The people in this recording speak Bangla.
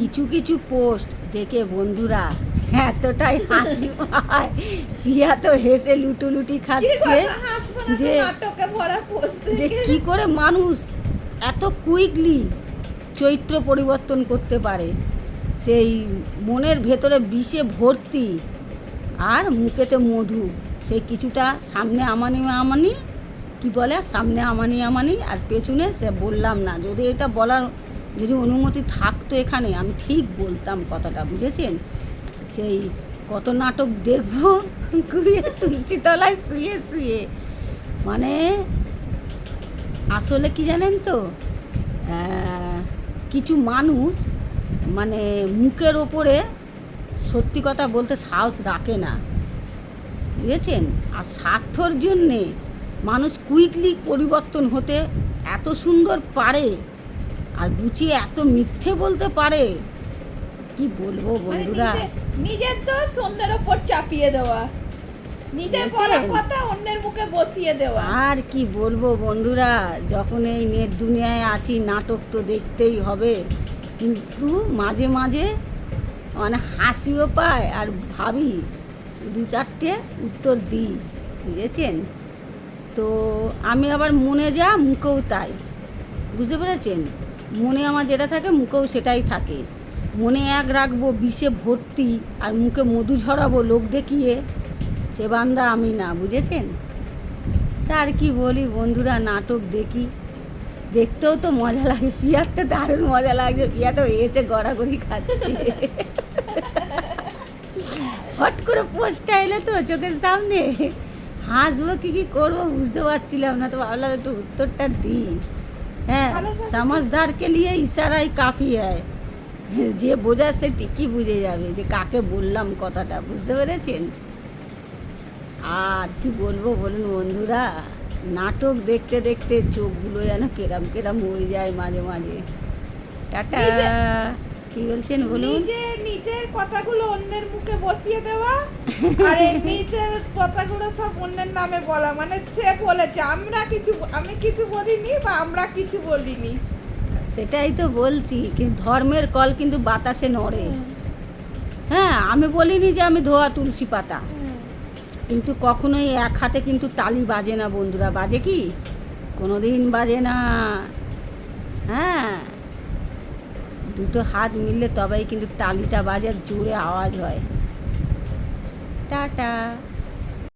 কিছু কিছু পোস্ট দেখে বন্ধুরা এতটাই হাসি পায়। পিয়া তো হেসে লুটুলুটি খাচ্ছে। যে- যে কি করে মানুষ এত কুইকলি চরিত্র পরিবর্তন করতে পারে। সেই মনের ভেতরে বিষে ভর্তি আর মুখেতে মধু। সেই কিছুটা সামনে আমানি আমানি কি বলে? সামনে আমানি আমানি আর পেছনে সে বললাম না। যদি এটা বলার যদি অনুমতি থাকতো এখানে, আমি ঠিক বলতাম কথাটা, বুঝেছেন? সেই কত নাটক দেখব, ঘুরিয়ে তুলসী তলায়, শুয়ে শুয়ে। মানে আসলে কি জানেন তো কিছু মানুষ মানে মুখের ওপরে সত্যি কথা বলতে সাহস রাখে না। বুঝেছেন? আর স্বার্থর জন্যে মানুষ কুইকলি পরিবর্তন হতে এত সুন্দর পারে। আর গুছিয়ে এত মিথ্যে বলতে পারে? কি বলব বন্ধুরা? নিজের তো অন্যের ওপর চাপিয়ে দেওয়া। নিজের বলা কথা অন্যের মুখে বসিয়ে দেওয়া। আর কি বলব বন্ধুরা যখন এই নেট দুনিয়ায় আছি নাটক তো দেখতেই হবে। কিন্তু মাঝে মাঝে মানে হাসিও পায় আর ভাবি দু চারটে উত্তর দিই বুঝেছেন? তো আমি আবার মনে যা মুখেও তাই। বুঝতে পেরেছেন? মনে আমার যেটা থাকে, মুখেও সেটাই থাকে। মনে এক রাখব, বিষে ভর্তি, আর মুখে মধু ঝরাবো, লোক দেখিয়ে। সে বান্দা আমি না, বুঝেছেন? তার কি বলি বন্ধুরা, নাটক দেখি। দেখতেও তো মজা লাগে, পিয়ার তো দারুণ মজা লাগছে, পিয়া তো এসে গড়াগড়ি খাচ্ছে। হট করে পোস্টটা এলে তো চোখের সামনে। হাসবো কি কি করব বুঝতে পারছিলাম না, তো ভাবলাম একটু উত্তরটা দিই। হ্যাঁ ভালো কথা। समझदार লিয়ে ইশারাই কাফি হয় যে বোঝা সে ঠিকই বুঝে যাবে যে কাকে বললাম কথাটা বুঝতে পেরেছেন আর কি বলবো বলুন বন্ধুরা নাটক দেখতে দেখতে চোখগুলো যেন কেরাম কেরাম মরে যায় মাঝে মাঝে টাটা নিজে- কি বলছেন বলুন নিজে নিজের কথাগুলো অন্যের মুখে বসিয়ে দেওয়া আর এই নিজের কথাগুলো সব অন্যের নামে বলা মানে সে বলেছে, আমরা কিছু, আমি কিছু বলিনি বা আমরা কিছু বলিনি। সেটাই তো বলছি, কিন্তু ধর্মের কল কিন্তু বাতাসে নড়ে। হ্যাঁ আমি বলিনি যে আমি ধোয়া তুলসী পাতা। কিন্তু কখনোই এক হাতে কিন্তু তালি বাজে না বন্ধুরা, বাজে কি? কোনো দিন বাজে না। হ্যাঁ দুটো হাত মিললে তবেই কিন্তু তালিটা বাজে, জোরে আওয়াজ হয়। টাটা